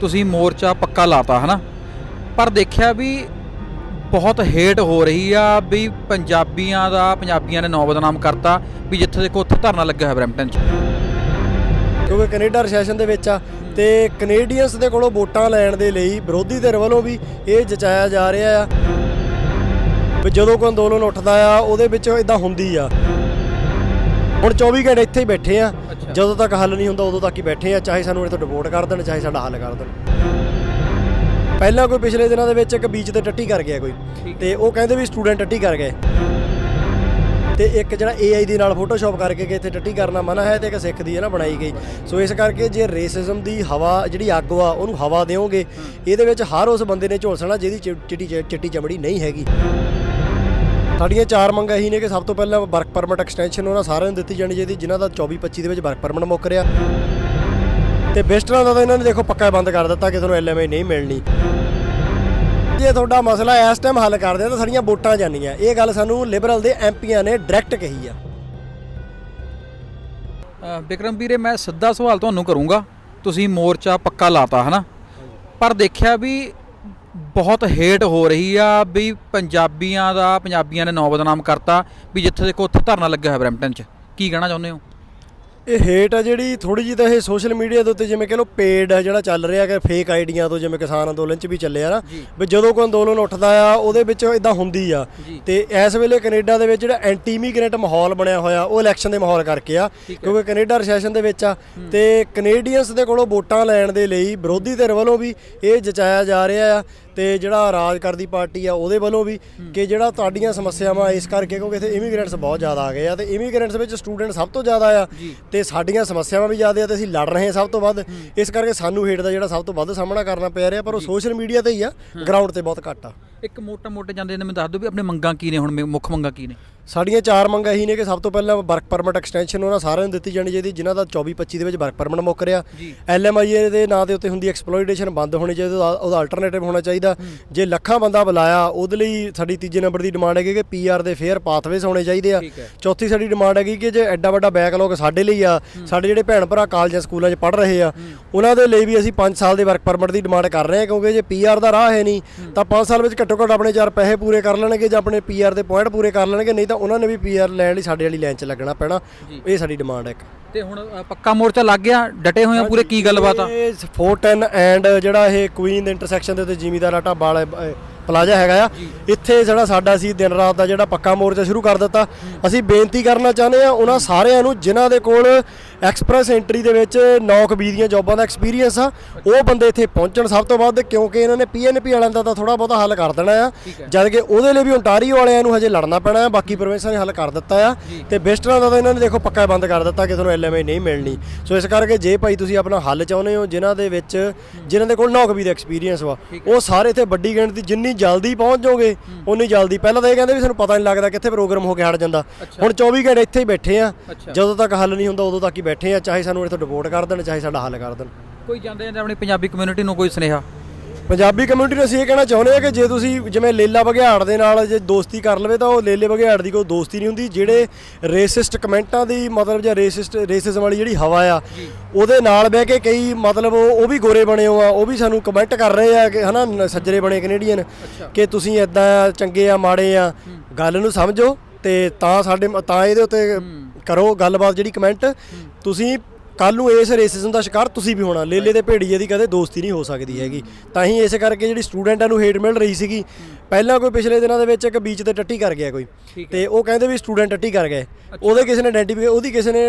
ਤੁਸੀਂ ਮੋਰਚਾ ਪੱਕਾ ਲਾਤਾ, ਹਨਾ? ਪਰ ਦੇਖਿਆ ਵੀ ਬਹੁਤ ਹੇਟ ਹੋ ਰਹੀ ਆ ਵੀ ਪੰਜਾਬੀਆਂ ਦਾ, ਪੰਜਾਬੀਆਂ ਨੇ ਨਾਂ ਬਦਨਾਮ ਕਰਤਾ ਵੀ ਜਿੱਥੇ ਦੇਖੋ ਉੱਥੇ ਧਰਨਾ ਲੱਗਿਆ ਹੋਇਆ ਬਰੈਂਪਟਨ 'ਚ। ਕਿਉਂਕਿ ਕੈਨੇਡਾ ਰੈਸੈਸ਼ਨ ਦੇ ਵਿੱਚ ਆ ਤੇ ਕੈਨੇਡੀਅਨਸ ਦੇ ਕੋਲੋਂ ਵੋਟਾਂ ਲੈਣ ਦੇ ਲਈ ਵਿਰੋਧੀ ਧਿਰ ਵੱਲੋਂ ਵੀ ਇਹ ਜਚਾਇਆ ਜਾ ਰਿਹਾ ਆ ਵੀ ਜਦੋਂ ਕੋਈ ਅੰਦੋਲਨ ਉੱਠਦਾ ਆ, ਉਹਦੇ ਵਿੱਚ ਇਦਾਂ ਹੁੰਦੀ ਆ। ਹੁਣ 24 ਘੰਟੇ ਇੱਥੇ ਹੀ ਬੈਠੇ ਆ। ਜਦੋਂ ਤੱਕ ਹੱਲ ਨਹੀਂ ਹੁੰਦਾ ਉਦੋਂ ਤੱਕ ਹੀ ਬੈਠੇ ਆ ਚਾਹੇ ਸਾਨੂੰ ਇੱਥੋਂ ਡਿਪੋਰਟ ਕਰ ਦੇਣ ਚਾਹੇ ਸਾਡਾ ਹੱਲ ਕਰ ਦੇਣ। ਪਹਿਲਾਂ ਕੋਈ ਪਿਛਲੇ ਦਿਨਾਂ ਦੇ ਵਿੱਚ ਇੱਕ ਬੀਚ ਤੇ ਟੱਟੀ ਕਰ ਗਿਆ ਕੋਈ। ਤੇ ਉਹ ਕਹਿੰਦੇ ਵੀ ਸਟੂਡੈਂਟ ਟੱਟੀ ਕਰ ਗਏ। ਤੇ ਇੱਕ ਜਿਹੜਾ AI ਦੇ ਨਾਲ ਫੋਟੋਸ਼ਾਪ ਕਰਕੇ ਕਿ ਇੱਥੇ ਟੱਟੀ ਕਰਨਾ ਮਨਾ ਹੈ ਤੇ ਇੱਕ ਸਿੱਖ ਦੀ ਹੈ ਨਾ ਬਣਾਈ ਗਈ। ਸੋ ਇਸ ਕਰਕੇ ਜੇ ਰੇਸਿਜ਼ਮ ਦੀ ਹਵਾ ਜਿਹੜੀ ਅੱਗ ਵਾ ਉਹਨੂੰ ਹਵਾ ਦਿਓਗੇ ਇਹਦੇ ਵਿੱਚ ਹਰ ਉਸ ਬੰਦੇ ਨੇ ਝੋਲਸਣਾ ਜਿਹਦੀ ਚਿੱਟੀ ਚਿੱਟੀ ਚਮੜੀ ਨਹੀਂ ਹੈਗੀ। ਸਾਡੀਆਂ ਚਾਰ ਮੰਗਾਂ ਇਹੀ ਨੇ ਕਿ ਸਭ ਤੋਂ ਪਹਿਲਾਂ ਵਰਕ ਪਰਮਿਟ ਐਕਸਟੈਂਸ਼ਨ ਉਹਨਾਂ ਸਾਰਿਆਂ ਨੂੰ ਦਿੱਤੀ ਜਾਣੀ ਚਾਹੀਦੀ ਜਿਨ੍ਹਾਂ ਦਾ 24 25 ਦੇ ਵਿੱਚ ਵਰਕ ਪਰਮਿਟ ਮੁੱਕ ਰਿਹਾ। ਤੇ ਵਿਜ਼ਟਰਾਂ ਦਾ ਤਾਂ ਇਹਨਾਂ ਨੇ ਦੇਖੋ ਪੱਕਾ ਬੰਦ ਕਰ ਦਿੱਤਾ ਕਿ ਤੁਹਾਨੂੰ ਐਲਐਮਆਈ ਨਹੀਂ ਮਿਲਣੀ। ਜੇ ਤੁਹਾਡਾ ਮਸਲਾ ਇਸ ਟਾਈਮ ਹੱਲ ਕਰਦੇ ਆ ਤਾਂ ਸਾਡੀਆਂ ਵੋਟਾਂ ਜਾਣੀਆਂ ਇਹ ਗੱਲ ਸਾਨੂੰ ਲਿਬਰਲ ਦੇ ਐਮਪੀਆਂ ਨੇ ਡਾਇਰੈਕਟ ਕਹੀ ਆ। ਅ, ਵਿਕਰਮ ਵੀਰੇ ਮੈਂ ਸਿੱਧਾ ਸਵਾਲ ਤੁਹਾਨੂੰ ਕਰੂੰਗਾ। ਤੁਸੀਂ ਮੋਰਚਾ ਪੱਕਾ ਲਾਤਾ ਹਨਾ? ਪਰ ਦੇਖਿਆ ਵੀ ਬਹੁਤ ਹੇਟ ਹੋ ਰਹੀ ਆ ਵੀ ਪੰਜਾਬੀਆਂ ਦਾ ਪੰਜਾਬੀਆਂ ਨੇ ਨਾਂ ਬਦਨਾਮ ਕਰਤਾ ਵੀ ਜਿੱਥੇ ਦੇਖੋ ਉੱਥੇ ਧਰਨਾ ਲੱਗਿਆ ਹੋਇਆ ਬਰੈਂਪਟਨ 'ਚ ਕੀ ਕਹਿਣਾ ਚਾਹੁੰਦੇ ਹੋ ਇਹ ਹੇਟ ਆ ਜਿਹੜੀ ਥੋੜੀ ਜਿਹੀ ਤਾਂ ਇਹ ਸੋਸ਼ਲ ਮੀਡੀਆ ਦੇ ਉੱਤੇ ਜਿਵੇਂ ਕਹ ਲੋ ਪੇਡ ਆ ਜਿਹੜਾ ਚੱਲ ਰਿਹਾ ਕਿ ਫੇਕ ਆਈਡੀਆਂ ਤੋਂ ਜਿਵੇਂ ਕਿਸਾਨ ਅੰਦੋਲਨ 'ਚ ਵੀ ਚੱਲਿਆ ਨਾ। ਵੀ ਜਦੋਂ ਕੋਈ ਅੰਦੋਲਨ ਉੱਠਦਾ ਆ ਉਹਦੇ ਵਿੱਚ ਇਦਾਂ ਹੁੰਦੀ ਆ। ਤੇ ਇਸ ਵੇਲੇ ਕੈਨੇਡਾ ਦੇ ਵਿੱਚ ਜਿਹੜਾ ਐਂਟੀ ਇਮੀਗ੍ਰੈਂਟ ਮਾਹੌਲ ਬਣਿਆ ਹੋਇਆ ਉਹ ਇਲੈਕਸ਼ਨ ਦੇ ਮਾਹੌਲ ਕਰਕੇ ਆ। ਕਿਉਂਕਿ ਕੈਨੇਡਾ ਰੈਸੈਸ਼ਨ ਦੇ ਵਿੱਚ ਆ ਤੇ ਕੈਨੇਡੀਅਨਸ ਦੇ ਕੋਲੋਂ ਵੋਟਾਂ ਲੈਣ ਦੇ ਲਈ ਵਿਰੋਧੀ ਧਿਰ ਵੱਲੋਂ ਵੀ ਇਹ ਜਚਾਇਆ ਜਾ ਰਿਹਾ ਆ ਤੇ ਜਿਹੜਾ ਰਾਜ ਕਰਦੀ ਪਾਰਟੀ ਆ ਉਹਦੇ ਵੱਲੋਂ ਵੀ ਕਿ ਜਿਹੜਾ ਤੁਹਾਡੀਆਂ ਸਮੱਸਿਆਵਾਂ ਇਸ ਕਰਕੇ ਕਿਉਂਕਿ ਇੱਥੇ ਇਮੀਗ੍ਰੈਂਟਸ ਬਹੁਤ ਜ਼ਿਆਦਾ ਆ ਗਏ ਆ ਤੇ ਇਮੀਗ੍ਰੈਂਟਸ ਵਿੱਚ ਸਟੂਡੈਂਟ ਸਭ ਤੋਂ ਜ਼ਿਆਦਾ ਆ। ਤੇ ਸਾਡੀਆਂ ਸਮੱਸਿਆਵਾਂ ਵੀ ਜ਼ਿਆਦਾ ਆ ਤੇ ਅਸੀਂ ਲੜ ਰਹੇ ਹਾਂ ਸਭ ਤੋਂ ਵੱਧ। ਇਸ ਕਰਕੇ ਸਾਨੂੰ ਹੇਟ ਦਾ ਜਿਹੜਾ ਸਭ ਤੋਂ ਵੱਧ ਸਾਹਮਣਾ ਕਰਨਾ ਪੈ ਰਿਹਾ ਪਰ ਉਹ ਸੋਸ਼ਲ ਮੀਡੀਆ ਤੇ ਹੀ ਆ ਗਰਾਊਂਡ ਤੇ ਬਹੁਤ ਘੱਟ ਆ। ਇੱਕ ਮੋਟਾ ਮੋਟੇ ਜਾਂਦੇ ਨੇ ਮੈਨੂੰ ਦੱਸ ਦਿਓ ਵੀ ਆਪਣੇ ਮੰਗਾਂ ਕੀ ਨੇ ਹੁਣ ਮੇ- ਮੁੱਖ ਮੰਗਾਂ ਕੀ ਨੇ? ਸਾਡੀਆਂ ਚਾਰ ਮੰਗਾਂ ਇਹੀ ਨੇ ਕਿ ਸਭ ਤੋਂ ਪਹਿਲਾਂ ਵਰਕ ਪਰਮਿਟ ਐਕਸਟੈਂਸ਼ਨ ਉਹਨਾਂ ਸਾਰਿਆਂ ਨੂੰ ਦਿੱਤੀ ਜਾਣੀ ਚਾਹੀਦੀ ਜਿਨ੍ਹਾਂ ਦਾ 24 25 ਦੇ ਵਿੱਚ ਵਰਕ ਪਰਮਿਟ ਮੁੱਕ ਰਿਹਾ। ਜੀ। ਐਲਐਮਆਈਏ ਦੇ ਨਾਂ ਦੇ ਉੱਤੇ ਹੁੰਦੀ ਐਕਸਪਲੋਇਟੇਸ਼ਨ ਬੰਦ ਹੋਣੀ ਚਾਹੀਦੀ ਉਹਦਾ ਉਹਦਾ ਅਲਟਰਨੇਟਿਵ ਹੋਣਾ ਚਾਹੀਦਾ। ਜੇ ਲੱਖਾਂ ਬੰਦਾ ਬੁਲਾਇਆ ਉਹਦੇ ਲਈ ਸਾਡੀ ਤੀਜੇ ਨੰਬਰ ਦੀ ਡਿਮਾਂਡ ਹੈਗੀ ਕਿ ਪੀਆਰ ਦੇ ਫੇਅਰ ਪਾਥਵੇਜ਼ ਹੋਣੇ ਚਾਹੀਦੇ ਆ। ਠੀਕ ਹੈ। ਚੌਥੀ ਸਾਡੀ ਡਿਮਾਂਡ ਹੈਗੀ ਕਿ ਜੇ ਐਡਾ ਵੱਡਾ ਬੈਕਲੌਗ ਸਾਡੇ ਲਈ ਆ ਸਾਡੇ ਜਿਹੜੇ ਭੈਣ ਭਰਾ ਕਾਲਜਾਂ ਸਕੂਲਾਂ 'ਚ ਪੜ੍ਹ ਰਹੇ ਆ ਉਹਨਾਂ ਦੇ ਲਈ ਵੀ ਅਸੀਂ 5 ਸਾਲ ਦੇ ਵਰਕ ਪਰਮਿਟ ਦੀ ਡਿਮਾਂਡ ਕਰ ਰਹੇ ਹਾਂ ਕਿਉਂਕਿ ਜੇ ਪੀਆਰ ਦਾ ਰਾਹ ਹੈ ਨਹੀਂ ਤਾਂ 5 ਸਾਲ ਵਿੱਚ ਘੱਟੋ ਘੱਟ ਆਪਣੇ ਚਾਰ ਪੈਸੇ ਪੂਰੇ ਕਰ ਲੈਣਗੇ ਜਾਂ ਆਪਣੇ ਪੀਆਰ ਦੇ ਪੁਆਇੰਟ ਪੂਰੇ ਕਰ ਲੈਣਗੇ ਨਹੀਂ ਤਾਂ ਉਹਨਾਂ ਨੇ ਵੀ ਪੀਆਰ ਲੈਣ ਲਈ ਸਾਡੇ ਵਾਲੀ ਲਾਈਨ 'ਚ ਲੱਗਣਾ ਪੈਣਾ। ਇਹ ਸਾਡੀ ਡਿਮਾਂਡ ਹੈ ਇੱਕ। ਤੇ ਹੁਣ ਅ, ਪੱਕਾ ਮੋਰਚਾ ਲੱਗ ਗਿਆ ਡਟੇ ਹੋਏ ਆ ਪੂਰੇ ਕੀ ਗੱਲਬਾਤ ਆ? ਇਹ 410 ਐਂਡ ਜਿਹੜਾ ਇਹ ਕੁਈਨ ਦੇ ਇੰਟਰਸੈਕਸ਼ਨ ਦੇ ਉੱਤੇ ਜ਼ਿਮੀਦਾਰ ਢਾਬਾ ਵਾਲਾ ਪਲਾਜ਼ਾ ਹੈਗਾ ਆ। ਇੱਥੇ ਜਿਹੜਾ ਸਾਡਾ ਸੀ ਦਿਨ ਰਾਤ ਦਾ ਜਿਹੜਾ ਪੱਕਾ ਮੋਰਚਾ ਸ਼ੁਰੂ ਕਰ ਦਿੱਤਾ। ਅਸੀਂ ਬੇਨਤੀ ਕਰਨਾ ਚਾਹੁੰਦੇ ਆ ਉਹਨਾਂ ਸਾਰਿਆਂ ਨੂੰ ਜਿਨ੍ਹਾਂ ਦੇ ਕੋਲ ਐਕਸਪ੍ਰੈਸ ਐਂਟਰੀ ਦੇ ਵਿੱਚ 9 ਕਬੀ ਦੀਆਂ ਜੌਬਾਂ ਦਾ ਐਕਸਪੀਰੀਅੰਸ ਆ। ਉਹ ਬੰਦੇ ਇੱਥੇ ਪਹੁੰਚਣ ਸਭ ਤੋਂ ਵੱਧ ਕਿਉਂਕਿ ਇਹਨਾਂ ਨੇ ਪੀਐਨਪੀ ਵਾਲਿਆਂ ਦਾ ਤਾਂ ਥੋੜਾ ਬਹੁਤਾ ਹੱਲ ਕਰ ਦੇਣਾ ਆ। ਜਦ ਕਿ ਉਹਦੇ ਲਈ ਵੀ ਓਨਟਾਰੀਓ ਵਾਲਿਆਂ ਨੂੰ ਹਜੇ ਲੜਨਾ ਪੈਣਾ ਆ ਬਾਕੀ ਪ੍ਰੋਵਿੰਸਾਂ ਨੇ ਹੱਲ ਕਰ ਦਿੱਤਾ ਆ। ਤੇ ਬਿਸਟਰਾਂ ਦਾ ਤਾਂ ਇਹਨਾਂ ਨੇ ਦੇਖੋ ਪੱਕਾ ਬੰਦ ਕਰ ਦਿੱਤਾ ਕਿ ਤੁਹਾਨੂੰ ਐਲਐਮਆਈ ਨਹੀਂ ਮਿਲਣੀ। ਸੋ ਇਸ ਕਰਕੇ ਜੇ ਭਾਈ ਤੁਸੀਂ ਆਪਣਾ ਹੱਲ ਚਾਹੁੰਦੇ ਹੋ ਜਿਨ੍ਹਾਂ ਦੇ ਵਿੱਚ ਜਿਨ੍ਹਾਂ ਦੇ ਕੋਲ ਨੌਕਰੀ ਦਾ ਐਕਸਪੀਰੀਅੰਸ ਵਾ ਉਹ ਸਾਰੇ ਇੱਥੇ ਵੱਡੀ ਗਿਣਤੀ ਜਿੰਨੀ ਜਲਦੀ ਪਹੁੰਚ ਜਾਓਗੇ ਉਨੀ ਜਲਦੀ। ਪਹਿਲਾਂ ਤਾਂ ਇਹ ਕਹਿੰਦੇ ਵੀ ਸਾਨੂੰ ਪਤਾ ਨਹੀਂ ਲੱਗਦਾ ਕਿੱਥੇ ਪ੍ਰੋਗਰਾਮ ਹੋ ਕੇ ਹਟ ਜਾਂਦਾ। ਹੁਣ 24 ਘੰਟੇ ਇੱਥੇ ਹੀ ਬੈਠੇ ਆ। ਜਦੋਂ ਤੱਕ ਹੱਲ ਨਹੀਂ ਹੁੰਦਾ ਉਦੋਂ ਤੱਕ ਹੀ ਬੈਠੇ ਆ ਚਾਹੇ ਸਾਨੂੰ ਇੱਥੋਂ ਡਿਪੋਰਟ ਕਰ ਦੇਣ ਚਾਹੇ ਸਾਡਾ ਹੱਲ ਕਰ ਦੇਣ। ਕੋਈ ਜਾਂਦੇ ਜਾਂਦੇ ਆਪਣੀ ਪੰਜਾਬੀ ਕਮਿਊਨਿਟੀ ਨੂੰ ਕੋਈ ਸੁਨੇਹਾ? ਪੰਜਾਬੀ ਕਮਿਊਨਿਟੀ ਨੂੰ ਅਸੀਂ ਇਹ ਕਹਿਣਾ ਚਾਹੁੰਦੇ ਆ ਕਿ ਜੇ ਤੁਸੀਂ ਜਿਵੇਂ ਲੇਲਾ ਬਘਿਆੜ ਦੇ ਨਾਲ ਜੇ ਦੋਸਤੀ ਕਰ ਲਵੇ ਤਾਂ ਉਹ ਲੇਲੇ ਬਘਿਆੜ ਦੀ ਕੋਈ ਦੋਸਤੀ ਨਹੀਂ ਹੁੰਦੀ। ਜਿਹੜੇ ਰੇਸਿਸਟ ਕਮੈਂਟਾਂ ਦੀ ਮਤਲਬ ਜਾਂ ਰੇਸਿਸਟ ਰੇਸਿਜ਼ਮ ਵਾਲੀ ਜਿਹੜੀ ਹਵਾ ਆ ਉਹਦੇ ਨਾਲ ਬਹਿ ਕੇ ਕਈ ਮਤਲਬ ਉਹ ਵੀ ਗੋਰੇ ਬਣੇ ਹੋ ਆ ਉਹ ਵੀ ਸਾਨੂੰ ਕਮੈਂਟ ਕਰ ਰਹੇ ਆ ਕਿ ਹਨਾ ਸੱਜਰੇ ਬਣੇ ਕੈਨੇਡੀਅਨ ਕਿ ਤੁਸੀਂ ਇਦਾਂ ਚੰਗੇ ਆ ਮਾੜੇ ਆ ਗੱਲ ਨੂੰ ਸਮਝੋ ਤੇ ਤਾਂ ਸਾਡੇ ਤਾਂ ਇਹਦੇ ਉੱਤੇ ਕਰੋ ਗੱਲਬਾਤ ਜਿਹੜੀ ਕਮੈਂਟ ਤੁਸੀਂ ਕੱਲ ਨੂੰ ਇਸ ਰੇਸਿਜ਼ਮ ਦਾ ਸ਼ਿਕਾਰ ਤੁਸੀਂ ਵੀ ਹੋਣਾ। ਲੇਲੇ ਤੇ ਭੇੜੀਏ ਦੀ ਕਦੇ ਦੋਸਤੀ ਨਹੀਂ ਹੋ ਸਕਦੀ ਹੈਗੀ। ਤਾਂ ਹੀ ਇਸ ਕਰਕੇ ਜਿਹੜੀ ਸਟੂਡੈਂਟਾਂ ਨੂੰ ਹੇਟ ਮਿਲ ਰਹੀ ਸੀਗੀ। ਪਹਿਲਾਂ ਕੋਈ ਪਿਛਲੇ ਦਿਨਾਂ ਦੇ ਵਿੱਚ ਇੱਕ ਬੀਚ ਤੇ ਟੱਟੀ ਕਰ ਗਿਆ ਕੋਈ। ਤੇ ਉਹ ਕਹਿੰਦੇ ਵੀ ਸਟੂਡੈਂਟ ਟੱਟੀ ਕਰ ਗਏ। ਉਹਦੇ ਕਿਸੇ ਨੇ ਆਇਡੈਂਟੀਫਾਈ ਉਹਦੀ ਕਿਸੇ ਨੇ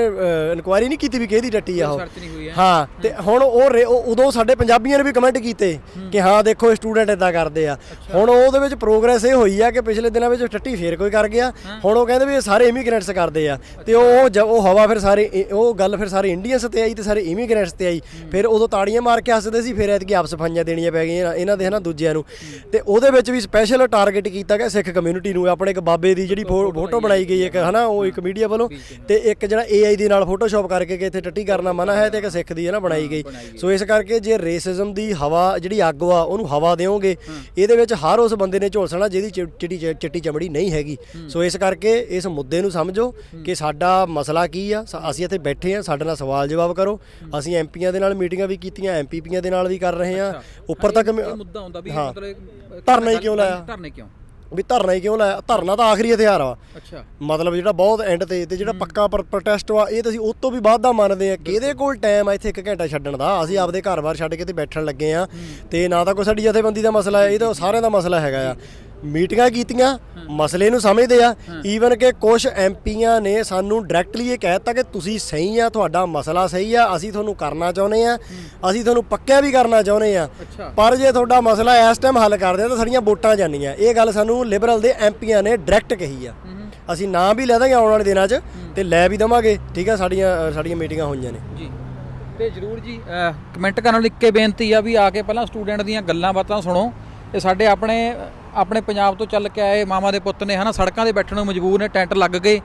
ਇਨਕੁਆਇਰੀ ਨਹੀਂ ਕੀਤੀ ਵੀ ਕਿਹਦੀ ਟੱਟੀ ਆ ਉਹ। ਹੈ। ਤੇ ਹੁਣ ਉਹ ਉਦੋਂ ਸਾਡੇ ਪੰਜਾਬੀਆਂ ਨੇ ਵੀ ਕਮੈਂਟ ਕੀਤੇ ਕਿ ਹਾਂ ਦੇਖੋ ਸਟੂਡੈਂਟ ਇਦਾਂ ਕਰਦੇ ਆ। ਹੁਣ ਉਹਦੇ ਵਿੱਚ ਪ੍ਰੋਗਰੈਸ ਇਹ ਹੋਈ ਆ ਕਿ ਪਿਛਲੇ ਦਿਨਾਂ ਵਿੱਚ ਟੱਟੀ ਫੇਰ ਕੋਈ ਕਰ ਗਿਆ। ਹੁਣ ਉਹ ਕਹਿੰਦੇ ਵੀ ਇਹ ਸਾਰੇ ਇਮੀਗ੍ਰੈਂਟਸ ਕਰਦੇ ਆ। ਤੇ ਉਹ ਉਹ ਹਵਾ ਫਿਰ ਸਾਰੇ ਉਹ ਗੱਲ ਫਿਰ ਸਾਰੇ ਇੰਡੀਅਨਸ ਤੇ ਆਈ ਤੇ ਸਾਰੇ ਇਮੀਗ੍ਰੈਂਟਸ ਤੇ ਆਈ। ਫਿਰ ਉਦੋਂ ਤਾੜੀਆਂ ਮਾਰ ਕੇ ਹੱਸਦੇ ਸੀ ਫਿਰ ਐਤਕੀ ਆਪਸ ਫਾਈਆਂ ਦੇਣੀਆਂ ਪੈ ਗਈਆਂ ਇਹਨਾਂ ਦੇ ਹਨਾ ਦੂਜਿਆਂ ਨੂੰ। ਤੇ ਉਹਦੇ ਵਿੱਚ ਵੀ ਸਪੈਸ਼ਲ ਟਾਰਗੇਟ ਕੀਤਾ ਗਿਆ ਸਿੱਖ ਕਮਿਊਨਿਟੀ ਨੂੰ ਆਪਣੇ ਇੱਕ ਬਾਬੇ ਦੀ ਜਿਹੜੀ ਫੋਟੋ ਬਣਾਈ ਗਈ ਇੱਕ ਹਨਾ ਉਹ ਇੱਕ ਮੀਡੀਆ ਵੱਲੋਂ ਤੇ ਇੱਕ ਜਿਹੜਾ AI ਦੇ ਨਾਲ ਫੋਟੋਸ਼ਾਪ ਕਰਕੇ ਕਿ ਇੱਥੇ ਟੱਟੀ ਕਰਨਾ ਮਨਾ ਹੈ ਤੇ ਇੱਕ ਸਿੱਖ ਦੀ ਹੈ ਨਾ ਬਣਾਈ ਗਈ। ਸੋ ਇਸ ਕਰਕੇ ਜੇ ਰੇਸਿਜ਼ਮ ਦੀ ਹਵਾ ਜਿਹੜੀ ਅੱਗ ਵਾ ਉਹਨੂੰ ਹਵਾ ਦਿਓਗੇ ਇਹਦੇ ਵਿੱਚ ਹਰ ਉਸ ਬੰਦੇ ਨੇ ਝੋਲਸਣਾ ਜਿਹਦੀ ਚਿੱਟੀ ਚਿੱਟੀ ਚਮੜੀ ਨਹੀਂ ਹੈਗੀ। ਸੋ ਇਸ ਕਰਕੇ ਇਸ ਮੁੱਦੇ ਨੂੰ ਸਮਝੋ ਕਿ ਸਾਡਾ ਮਸਲਾ ਕੀ ਆ ਅਸੀਂ ਇੱਥੇ ਬੈਠੇ ਆ ਸਾਡੇ ਨਾਲ ਸਵਾਲ ਜਵਾਬ ਕਰੋ। ਅਸੀਂ ਐਮਪੀਆਂ ਦੇ ਨਾਲ ਮੀਟਿੰਗਾਂ ਵੀ ਕੀਤੀਆਂ ਐਮਪੀਪੀਆਂ ਦੇ ਨਾਲ ਵੀ ਕਰ ਰਹੇ ਹਾਂ। ਉੱਪਰ ਤੱਕ ਮੁੱਦਾ ਹੁੰਦਾ ਵੀ। ਮਤਲਬ ਧਰਨਾ ਹੀ ਕਿਉਂ ਲਾਇਆ? ਧਰਨੇ ਕਿਉਂ? ਵੀ ਧਰਨਾ ਹੀ ਕਿਉਂ ਲਾਇਆ? ਧਰਨਾ ਤਾਂ ਆਖਰੀ ਹਥਿਆਰ ਆ। ਅੱਛਾ। ਮਤਲਬ ਜਿਹੜਾ ਬਹੁਤ ਐਂਡ ਤੇ ਤੇ ਜਿਹੜਾ ਪੱਕਾ ਪ੍ਰੋਟੈਸਟ ਵਾ ਇਹ ਤਾਂ ਅਸੀਂ ਉਹ ਤੋਂ ਵੀ ਬਾਅਦ ਦਾ ਮੰਨਦੇ ਆ। ਕਿਹਦੇ ਕੋਲ ਟਾਈਮ ਆ ਇੱਥੇ ਇੱਕ ਘੰਟਾ ਛੱਡਣ ਦਾ? ਅਸੀਂ ਆਪਦੇ ਘਰ-ਬਾਰ ਛੱਡ ਕੇ ਤੇ ਬੈਠਣ ਲੱਗੇ ਆ। ਤੇ ਨਾ ਤਾਂ ਕੋਈ ਸਾਡੀ ਜਥੇਬੰਦੀ ਦਾ ਮਸਲਾ ਹੈ ਇਹ ਤਾਂ ਸਾਰਿਆਂ ਦਾ ਮਸਲਾ ਹੈਗਾ ਆ। ਮੀਟਿੰਗਾਂ ਕੀਤੀਆਂ ਮਸਲੇ ਨੂੰ ਸਮਝਦੇ ਆ। ਈਵਨ ਕਿ ਕੁਝ ਐਮਪੀਆਂ ਨੇ ਸਾਨੂੰ ਡਾਇਰੈਕਟਲੀ ਇਹ ਕਹਿਤਾ ਕਿ ਤੁਸੀਂ ਸਹੀ ਆ ਤੁਹਾਡਾ ਮਸਲਾ ਸਹੀ ਆ ਅਸੀਂ ਤੁਹਾਨੂੰ ਕਰਨਾ ਚਾਹੁੰਦੇ ਆ ਅਸੀਂ ਤੁਹਾਨੂੰ ਪੱਕਿਆ ਵੀ ਕਰਨਾ ਚਾਹੁੰਦੇ ਆ। ਪਰ ਜੇ ਤੁਹਾਡਾ ਮਸਲਾ ਇਸ ਟਾਈਮ ਹੱਲ ਕਰਦੇ ਆ ਤਾਂ ਸਾਡੀਆਂ ਵੋਟਾਂ ਜਾਣੀਆਂ ਇਹ ਗੱਲ ਸਾਨੂੰ ਲਿਬਰਲ ਦੇ ਐਮਪੀਆਂ ਨੇ ਡਾਇਰੈਕਟ ਕਹੀ ਆ। ਅਸੀਂ ਨਾਂ ਵੀ ਲੈ ਦਾਂਗੇ ਆਉਣ ਵਾਲੇ ਦਿਨਾਂ 'ਚ ਤੇ ਲੈ ਵੀ ਦਵਾਂਗੇ। ਠੀਕ ਆ ਸਾਡੀਆਂ ਸਾਡੀਆਂ ਮੀਟਿੰਗਾਂ ਹੋਈਆਂ ਨੇ। ਜੀ। ਤੇ ਜਰੂਰ ਜੀ ਕਮੈਂਟ ਕਰਨ ਲਿਖ ਕੇ ਬੇਨਤੀ ਆ ਵੀ ਆ ਕੇ ਪਹਿਲਾਂ ਸਟੂਡੈਂਟ ਦੀਆਂ ਗੱਲਾਂ ਬਾਤਾਂ ਸੁਣੋ ਇਹ ਸਾਡੇ ਆਪਣੇ ਆਪਣੇ ਪੰਜਾਬ ਤੋਂ ਚੱਲ ਕੇ ਆਏ ਮਾਮਾ ਦੇ ਪੁੱਤ ਨੇ, ਹਨਾ, ਸੜਕਾਂ 'ਤੇ ਬੈਠਣ ਨੂੰ ਮਜਬੂਰ ਨੇ, ਟੈਂਟ ਲੱਗ ਗਏ,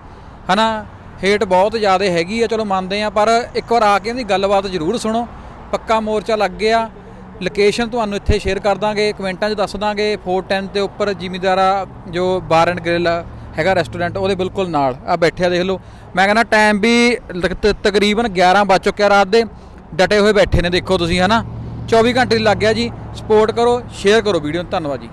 ਹਨਾ ਹੇਟ ਬਹੁਤ ਜ਼ਿਆਦਾ ਹੈਗੀ ਆ, ਚਲੋ ਮੰਨਦੇ ਆ, ਪਰ ਇੱਕ ਵਾਰ ਆ ਕੇ ਇਹਦੀ ਗੱਲਬਾਤ ਜਰੂਰ ਸੁਣੋ, ਪੱਕਾ ਮੋਰਚਾ ਲੱਗ ਗਿਆ ਲੋਕੇਸ਼ਨ ਤੁਹਾਨੂੰ ਇੱਥੇ ਸ਼ੇਅਰ ਕਰ ਦਾਂਗੇ, ਕਮੈਂਟਾਂ 'ਚ ਦੱਸ ਦਾਂਗੇ 410 ਦੇ ਉੱਪਰ ਜ਼ਿਮੀਦਾਰਾ ਜੋ ਬਾਰ ਐਂਡ ਗ੍ਰਿਲ ਹੈਗਾ ਰੈਸਟੋਰੈਂਟ ਉਹਦੇ ਬਿਲਕੁਲ ਨਾਲ, ਆ ਬੈਠਿਆ ਦੇਖ ਲਓ, ਮੈਂ ਕਹਿੰਦਾ ਟਾਈਮ ਵੀ ਲਗ- ਤਕਰੀਬਨ 11 ਵੱਜ ਚੁੱਕਿਆ ਰਾਤ ਦੇ, ਡਟੇ ਹੋਏ ਬੈਠੇ ਨੇ, ਦੇਖੋ ਤੁਸੀਂ, ਹਨਾ 24 ਘੰਟੇ ਲੱਗ ਗਿਆ ਜੀ ਸਪੋਰਟ ਕਰੋ ਸ਼ੇਅਰ ਕਰੋ ਵੀਡੀਓ ਨੂੰ, ਧੰਨਵਾਦ ਜੀ।